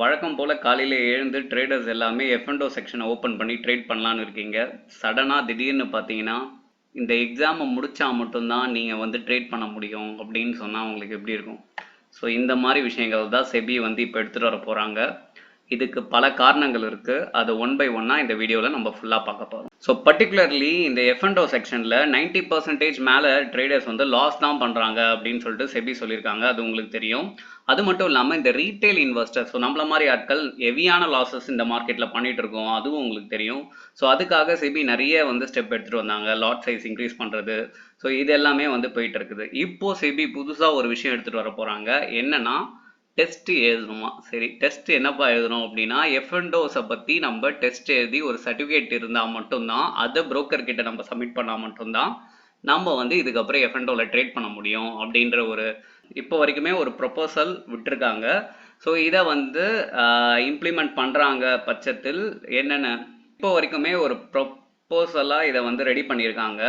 வழக்கம் போல் காலையில் எழுந்து ட்ரேடர்ஸ் எல்லாமே எஃப்என்டோ செக்ஷனை ஓப்பன் பண்ணி ட்ரேட் பண்ணலான்னு இருக்கீங்க. சடனாக திடீர்னு பார்த்தீங்கன்னா இந்த எக்ஸாமை முடித்தா மட்டும்தான் நீங்கள் வந்து ட்ரேட் பண்ண முடியும் அப்படின்னு சொன்னால் உங்களுக்கு எப்படி இருக்கும்? ஸோ இந்த மாதிரி விஷயங்கள் தான் செபி வந்து இப்போ எடுத்துகிட்டு வர போகிறாங்க இதுக்கு பல காரணங்கள் இருக்குது அது ஒன் பை ஒன்னாக இந்த வீடியோவில் நம்ம ஃபுல்லாக பார்க்க போகிறோம் ஸோ பர்டிகுலர்லி இந்த எஃப்என்டோ செக்ஷனில் நைன்ட்டி பர்சன்டேஜ் மேலே ட்ரேடர்ஸ் வந்து லாஸ் தான் பண்ணுறாங்க அப்படின்னு சொல்லிட்டு செபி சொல்லியிருக்காங்க. அது உங்களுக்கு தெரியும். அது மட்டும் இல்லாமல் இந்த ரீட்டைல் இன்வெஸ்டர் ஸோ நம்மள மாதிரி ஆட்கள் ஹெவியான லாஸஸ் இந்த மார்க்கெட்டில் பண்ணிட்டு இருக்கோம். அதுவும் உங்களுக்கு தெரியும். ஸோ அதுக்காக செபி நிறைய வந்து ஸ்டெப் எடுத்துகிட்டு வந்தாங்க. லாட் சைஸ் இன்க்ரீஸ் பண்ணுறது ஸோ இது எல்லாமே வந்து போயிட்டு இருக்குது. இப்போ செபி புதுசாக ஒரு விஷயம் எடுத்துகிட்டு வர போகிறாங்க என்னன்னா டெஸ்ட் எழுதணுமா? சரி டெஸ்ட் என்னப்பா எழுதணும் அப்படின்னா எஃப்என்டோஸை பற்றி நம்ம டெஸ்ட் எழுதி ஒரு சர்டிஃபிகேட் இருந்தால் மட்டும்தான் அதை புரோக்கர் கிட்ட நம்ம சப்மிட் பண்ணால் மட்டும்தான் நம்ம வந்து இதுக்கப்புறம் எஃப்என்டோவில் ட்ரேட் பண்ண முடியும் அப்படின்ற ஒரு இப்போ வரைக்குமே ஒரு ப்ரொபோசல் விட்டுருக்காங்க. ஸோ இதை வந்து இம்ப்ளிமெண்ட் பண்ணுறாங்க பட்சத்தில் என்னென்ன இப்போ வரைக்குமே ஒரு ப்ரொப்போசலாக இதை வந்து ரெடி பண்ணியிருக்காங்க.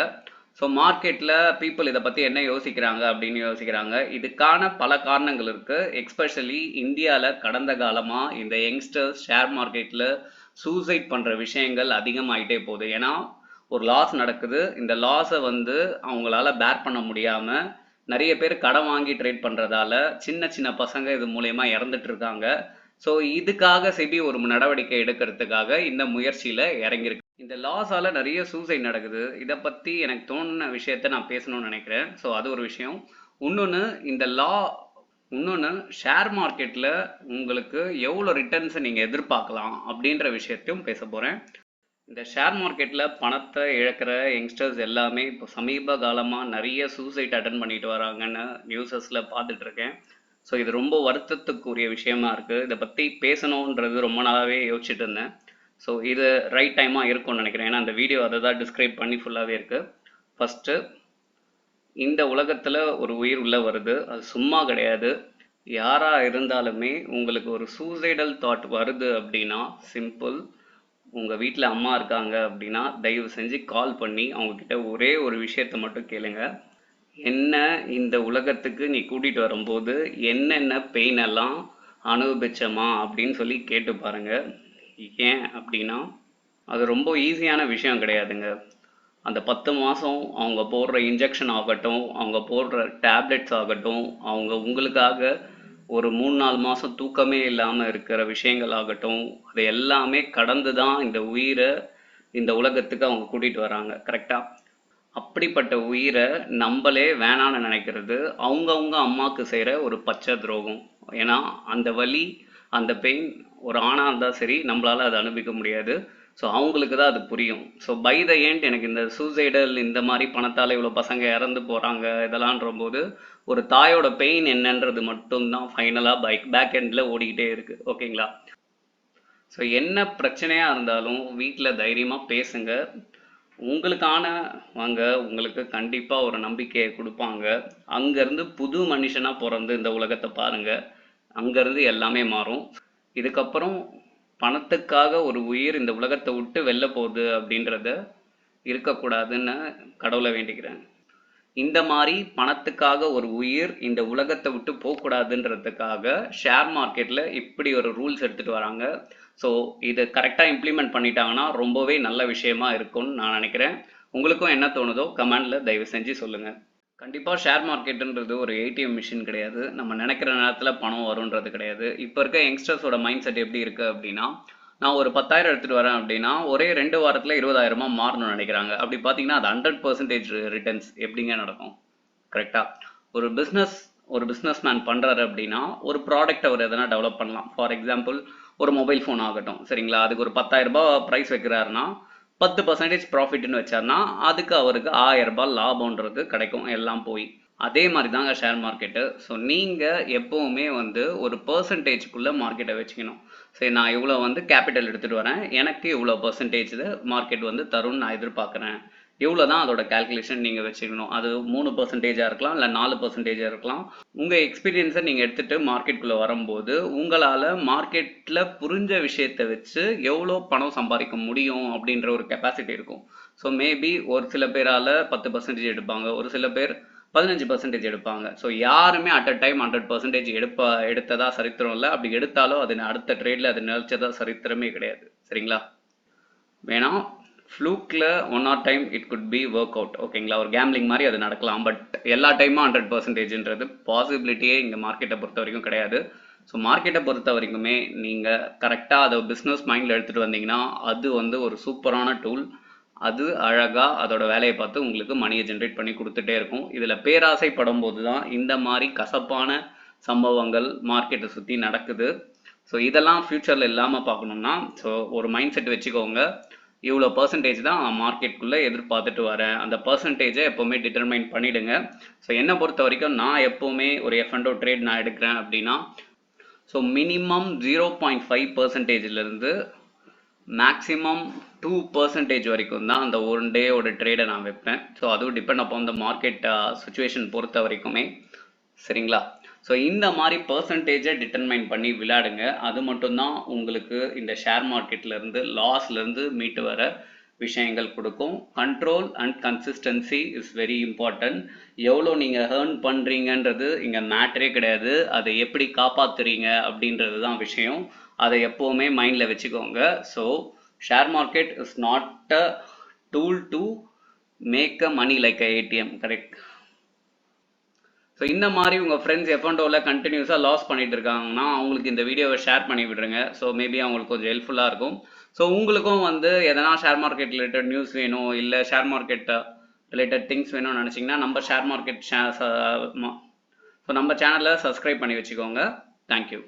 ஸோ மார்க்கெட்டில் பீப்புள் இதை பற்றி என்ன யோசிக்கிறாங்க அப்படின்னு யோசிக்கிறாங்க. இதுக்கான பல காரணங்கள் இருக்குது எக்ஸ்பெஷலி இந்தியாவில் கடந்த காலமாக இந்த யங்ஸ்டர்ஸ் ஷேர் மார்க்கெட்டில் சூசைட் பண்ணுற விஷயங்கள் அதிகமாகிட்டே போகுது. ஏன்னா ஒரு லாஸ் நடக்குது. இந்த லாஸை வந்து அவங்களால பேர் பண்ண முடியாமல் நிறைய பேர் கடன் வாங்கி ட்ரேட் பண்ணுறதால சின்ன சின்ன பசங்க இது மூலயமா இறந்துட்டு இருக்காங்க. ஸோ இதுக்காக செபி ஒரு நடவடிக்கை எடுக்கிறதுக்காக இந்த முயற்சியில் இறங்கியிருக்கு. இந்த லாஸால் நிறைய சூசைட் நடக்குது. இதை பற்றி எனக்கு தோணுன விஷயத்த நான் பேசணும்னு நினைக்கிறேன். ஸோ அது ஒரு விஷயம். இன்னொன்று இந்த லா இன்னொன்று ஷேர் மார்க்கெட்டில் உங்களுக்கு எவ்வளோ ரிட்டர்ன்ஸை நீங்கள் எதிர்பார்க்கலாம் அப்படின்ற விஷயத்தையும் பேச போகிறேன் இந்த ஷேர் மார்க்கெட்டில் பணத்தை இழக்கிற யங்ஸ்டர்ஸ் எல்லாமே இப்போ சமீப காலமாக நிறைய சூசைட் அட்டன் பண்ணிட்டு வராங்கன்னு நியூஸஸில் பார்த்துட்ருக்கேன் ஸோ இது ரொம்ப வருத்தத்துக்குரிய விஷயமா இருக்குது இதை பற்றி பேசணுன்றது ரொம்ப நாளாகவே யோசிச்சுட்டு இருந்தேன். ஸோ இது ரைட் டைமாக இருக்கும்னு நினைக்கிறேன். ஏன்னா அந்த வீடியோ அதை தான் டிஸ்கிரைப் பண்ணி ஃபுல்லாகவே இருக்குது ஃபஸ்ட்டு இந்த உலகத்தில் ஒரு உயிர் உள்ளே வருது. அது சும்மா கிடையாது. யாராக இருந்தாலுமே உங்களுக்கு ஒரு சூசைடல் தாட் வருது அப்படின்னா சிம்பிள் உங்கள் வீட்டில் அம்மா இருக்காங்க அப்படின்னா தயவு செஞ்சு கால் பண்ணி அவங்கக்கிட்ட ஒரே ஒரு விஷயத்த மட்டும் கேளுங்க. என்ன இந்த உலகத்துக்கு நீ கூட்டிகிட்டு வரும்போது என்னென்ன பெயின் எல்லாம் அனுபவிச்சமா அப்படின்னு சொல்லி கேட்டு பாருங்க. ஏன் அப்படின்னா அது ரொம்ப ஈஸியான விஷயம் கிடையாதுங்க. அந்த பத்து மாதம் அவங்க போடுற இன்ஜெக்ஷன் ஆகட்டும் அவங்க போடுற டேப்லெட்ஸ் ஆகட்டும் அவங்க உங்களுக்காக ஒரு மூணு நாலு மாதம் தூக்கமே இல்லாமல் இருக்கிற விஷயங்கள் ஆகட்டும் அது எல்லாமே கடந்து தான் இந்த உயிரை இந்த உலகத்துக்கு அவங்க கூட்டிகிட்டு வராங்க. கரெக்டாக அப்படிப்பட்ட உயிரை நம்மளே வேணான்னு நினைக்கிறது அவங்கவுங்க அம்மாவுக்கு செய்கிற ஒரு பச்சை துரோகம். ஏன்னா அந்த வலி அந்த பெயின் ஒரு ஆணாக இருந்தால் சரி நம்மளால் அதை அனுபவிக்க முடியாது. ஸோ அவங்களுக்கு தான் அது புரியும். ஸோ பை த ஏண்ட் எனக்கு இந்த சூசைடல் இந்த மாதிரி பணத்தால் இவ்வளோ பசங்க இறந்து போகிறாங்க இதெல்லான்ற போது ஒரு தாயோட பெயின் என்னன்றது மட்டும்தான் ஃபைனலாக பைக் பேக் எண்டில் ஓடிக்கிட்டே இருக்குது ஓகேங்களா ஸோ என்ன பிரச்சனையாக இருந்தாலும் வீட்டில் தைரியமாக பேசுங்க. உங்களுக்கான வாங்க உங்களுக்கு கண்டிப்பாக ஒரு நம்பிக்கையை கொடுப்பாங்க. அங்கேருந்து புது மனுஷனாக பிறந்து இந்த உலகத்தை பாருங்கள் அங்கேருந்து எல்லாமே மாறும். இதுக்கப்புறம் பணத்துக்காக ஒரு உயிர் இந்த உலகத்தை விட்டு வெளில போகுது அப்படின்றத இருக்கக்கூடாதுன்னு கடவுளை வேண்டிக்கிறேன். இந்த மாதிரி பணத்துக்காக ஒரு உயிர் இந்த உலகத்தை விட்டு போகக்கூடாதுன்றதுக்காக ஷேர் மார்க்கெட்டில் இப்படி ஒரு ரூல்ஸ் எடுத்துகிட்டு வராங்க. ஸோ இது கரெக்டாக இம்ப்ளிமெண்ட் பண்ணிட்டாங்கன்னா ரொம்பவே நல்ல விஷயமா இருக்கும்னு நான் நினைக்கிறேன். உங்களுக்கும் என்ன தோணுதோ கமெண்டில் தயவு செஞ்சு சொல்லுங்கள் கண்டிப்பாக ஷேர் மார்க்கெட்டுன்றது ஒரு ஏடிஎம் மிஷின் கிடையாது. நம்ம நினைக்கிற நேரத்தில் பணம் வரும்ன்றது கிடையாது. இப்போ இருக்க யங்ஸ்டர்ஸோட மைண்ட் செட் எப்படி இருக்குது அப்படின்னா நான் ஒரு பத்தாயிரம் எடுத்துகிட்டு வரேன் அப்படின்னா ஒரே ரெண்டு வாரத்தில் இருபதாயிரமா மாறணும்னு நினைக்கிறாங்க. அப்படி பார்த்தீங்கன்னா அது ஹண்ட்ரட் பர்சன்டேஜ் ரிட்டர்ன்ஸ் எப்படிங்க நடக்கும்? கரெக்டாக ஒரு பிஸ்னஸ் ஒரு பிஸ்னஸ் மேன் பண்ணுறாரு அப்படின்னா ஒரு ப்ராடக்ட் அவர் எதனா டெவலப் பண்ணலாம். ஃபார் எக்ஸாம்பிள் ஒரு மொபைல் ஃபோன் ஆகட்டும். சரிங்களா? அதுக்கு ஒரு பத்தாயிரம் ரூபாய் ப்ரைஸ் வைக்கிறாருன்னா பத்து பர்சன்டேஜ் ப்ராஃபிட்னு வச்சார்னா அதுக்கு அவருக்கு ஆயிரம் ரூபாய் லாபம்ன்றது கிடைக்கும். எல்லாம் போய். அதே மாதிரி தாங்க ஷேர் மார்க்கெட்டு ஸோ நீங்கள் எப்போவுமே வந்து ஒரு பர்சன்டேஜ்க்குள்ளே மார்க்கெட்டை வச்சுக்கணும். சரி நான் இவ்வளோ வந்து கேபிட்டல் எடுத்துகிட்டு வரேன். எனக்கு இவ்வளோ பர்சன்டேஜ் மார்க்கெட் வந்து தரும்னு நான் எதிர்பார்க்குறேன். இவ்வளோ தான் அதோட கால்குலேஷன் நீங்கள் வச்சுக்கணும் அது மூணு பர்சன்டேஜாக இருக்கலாம் இல்லை நாலு பர்சன்டேஜாக இருக்கலாம். உங்கள் எக்ஸ்பீரியன்ஸை நீங்கள் எடுத்துகிட்டு மார்க்கெட்டுக்குள்ளே வரும்போது உங்களால் மார்க்கெட்டில் புரிஞ்ச விஷயத்தை வச்சு எவ்வளோ பணம் சம்பாதிக்க முடியும் அப்படின்ற ஒரு கெப்பாசிட்டி இருக்கும். ஸோ மேபி ஒரு சில பேரால் பத்து பர்சன்டேஜ் எடுப்பாங்க ஒரு சில பேர் பதினஞ்சு பர்சன்டேஜ் எடுப்பாங்க. ஸோ யாருமே at a time hundred percentage எடுப்ப எடுத்ததா சரித்திரம் இல்லை. அப்படி எடுத்தாலும் அது அடுத்த ட்ரேடில் அது நிலச்சதா சரித்திரமே கிடையாது. சரிங்களா? வேணாம். ஃப்ளூக்கில் one or time it could be work out ஓகேங்களா ஒரு கேம்லிங் மாதிரி அது நடக்கலாம். பட் எல்லா டைமும் ஹண்ட்ரட் பர்சன்டேஜ்ன்றது பாசிபிலிட்டியே இங்கே மார்க்கெட்டை பொறுத்த வரைக்கும் கிடையாது. ஸோ மார்க்கெட்டை பொறுத்த வரைக்குமே நீங்கள் கரெக்டாக அதை பிஸ்னஸ் மைண்டில் எடுத்துகிட்டு வந்தீங்கன்னா அது வந்து ஒரு சூப்பரான டூல் அது அழகாக அதோட வேலையை பார்த்து உங்களுக்கு மணியை ஜென்ரேட் பண்ணி கொடுத்துட்டே இருக்கும். இதில் பேராசைப்படும் போது தான் இந்த மாதிரி கசப்பான சம்பவங்கள் மார்க்கெட்டை சுற்றி நடக்குது. ஸோ இதெல்லாம் ஃப்யூச்சரில் இல்லாமல் பார்க்கணும்னா ஸோ ஒரு மைண்ட் செட் வச்சுக்கோங்க. இவ்வளோ பர்சன்டேஜ் தான் மார்க்கெட்டுக்குள்ளே எதிர்பார்த்துட்டு வரேன் அந்த பர்சன்டேஜை எப்போவுமே டிட்டர்மைன் பண்ணிவிடுங்க ஸோ என்னை பொறுத்த வரைக்கும் நான் எப்போவுமே ஒரு எஃப்என்டோ ட்ரேட் நான் எடுக்கிறேன் அப்படின்னா so minimum zero point five பர்சன்டேஜ்லேருந்து maximum two percentage வரைக்கும் தான் அந்த ஒன் டேயோட ட்ரேடை நான் வைப்பேன். ஸோ அதுவும் டிபெண்ட் அப்போ அந்த மார்க்கெட் சுச்சுவேஷன் பொறுத்த வரைக்குமே. சரிங்களா? ஸோ இந்த மாதிரி பர்சன்டேஜை டிட்டர்மைன் பண்ணி விளையாடுங்க. அது மட்டும்தான் உங்களுக்கு இந்த ஷேர் மார்க்கெட்லேருந்து லாஸ்லேருந்து மீட்டு வர விஷயங்கள் கொடுக்கும். Control and consistency is very important எவ்வளோ நீங்கள் ஏர்ன் பண்ணுறீங்கன்றது இங்கே மேட்டரே கிடையாது. அதை எப்படி காப்பாற்றுறீங்க அப்படின்றது தான் விஷயம். அதை எப்போவுமே மைண்டில் வச்சுக்கோங்க. So share market is not a tool to make a money like a ATM correct so இந்த மாதிரி உங்கள் ஃப்ரெண்ட்ஸ் எஃபண்டோவில் கண்டினியூஸாக லாஸ் பண்ணிட்டு இருக்காங்கன்னா அவங்களுக்கு இந்த வீடியோவை ஷேர் பண்ணி விடுறேங்க ஸோ மேபி அவங்களுக்கு கொஞ்சம் ஹெல்ப்ஃபுல்லாக இருக்கும். ஸோ உங்களுக்கும் வந்து எதனா ஷேர் மார்க்கெட் ரிலேட்டட் நியூஸ் வேணும் இல்லை ஷேர் மார்க்கெட் ரிலேட்டட் திங்ஸ் வேணும்னு நினச்சிங்கன்னா நம்ம ஷேர் மார்க்கெட் ஷே ஸோ நம்ம சேனலை சப்ஸ்கிரைப் பண்ணி வச்சுக்கோங்க. தேங்க்யூ